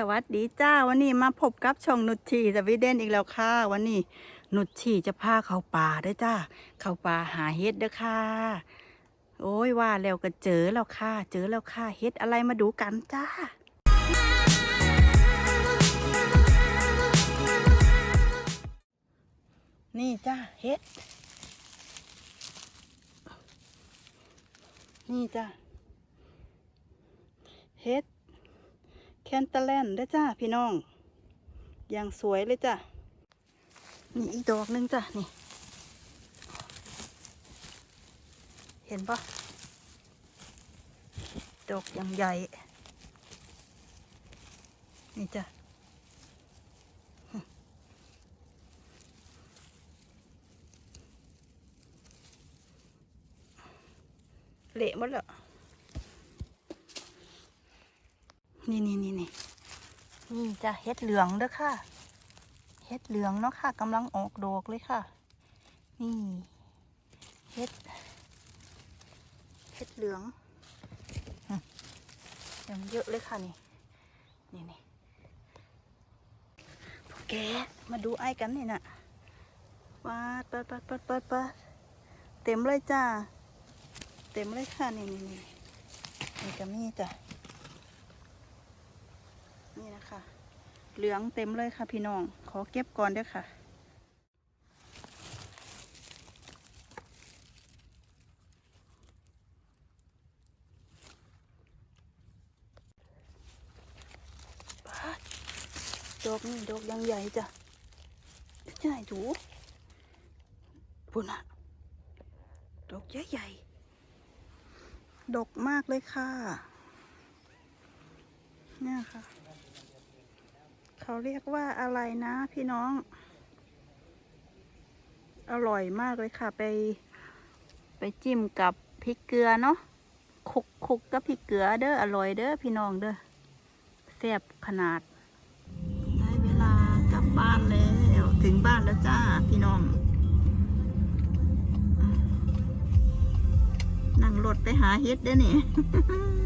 สวัสดีจ้าวันนี้มาพบกับช่องนุชชีสวีเดนอีกแล้วค่ะ วันนี้นุชชีจะพาเข้าป่าด้อจ้าเข้าป่าหาเฮ็ดเด้อค่ะ โอ้ยว่าแล้วก็เจอแล้วค่ะ เจอแล้วค่ะเฮ็ดอะไรมาดูกันจ้านี่จ้าเฮ็ด นี่จ้าเฮ็ด แคนตาแลนเด้จ้าพี่น้อง อย่างสวยเลยจ้ะ นี่อีกดอกหนึงจ้ะ นี่ เห็นปะดอกอย่างใหญ่ นี่จ้ะเละหมดแล้ว นี่นี่นี่นี่นี่จะเฮ็ดเหลืองเด้อค่ะ เฮ็ดเหลืองเนาะค่ะกำลังออกดอกเลยค่ะ นี่เฮ็ดเฮ็ดเหลืองหึยังเยอะเลยค่ะนี่ นี่นี่พวกแกมาดูไอ้กันนี่น่ะปาดปาดปาดปาดปาดปาดเต็มเลยจ้า เต็มเลยค่ะนี่นี่นี่นี่ก็มีจ้ะ นี่นะคะ เหลืองเต็มเลยค่ะพี่น้อง ขอเก็บก่อนเด้อค่ะดอกนี่ดอกยังใหญ่จ้ะใช่ถูปุ่นอะดอกใหญ่ๆดกมากเลยค่ะ เนี่ยค่ะ เขาเรียกว่าอะไรนะ พี่น้อง อร่อยมากเลยค่ะ ไป ไปจิ้มกับพริกเกลือเนาะคลุกคลุกกับพริกเกลือเด้ออร่อยเด้อพี่น้องเด้อแซ่บขนาด ได้เวลากลับบ้านแล้วถึงบ้านแล้วจ้าพี่น้อง นั่งรถไปหาเฮ็ดเด้อนี่ส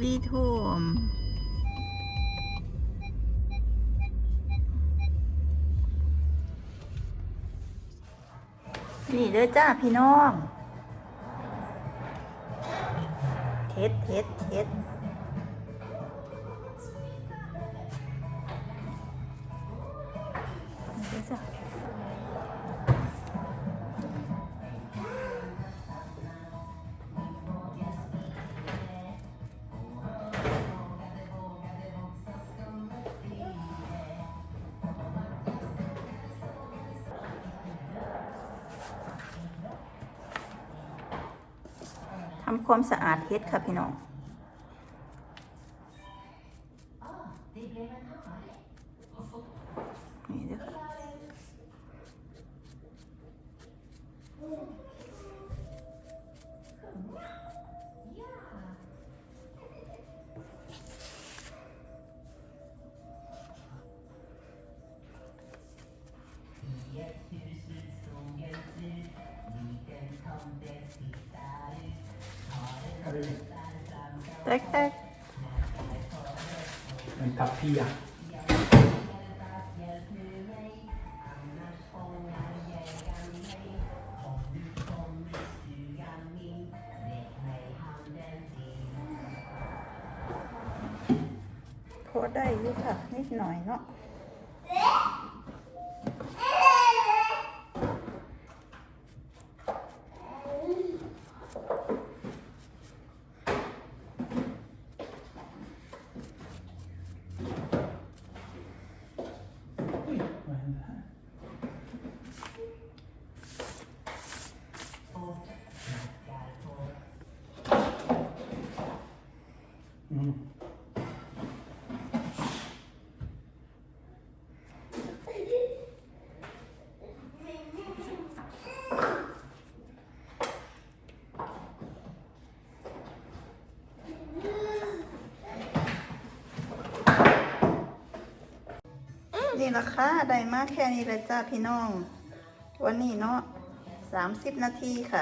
วีทโฮมนี่เด้อจ้าพี่น้องเฮ็ดเฮ็ดเฮ็ดเด้อจ้า ทำความสะอาดเฮ็ดค่ะพี่น้องนี่เด้อค่ะ แตกแตก En tapia. พอได้อยู่ค่ะนิดหน่อยเนาะ ละค่ะได้มากแค่นี้เลยจ้าพี่น้อง วันนี้เนาะสามสิบนาทีค่ะ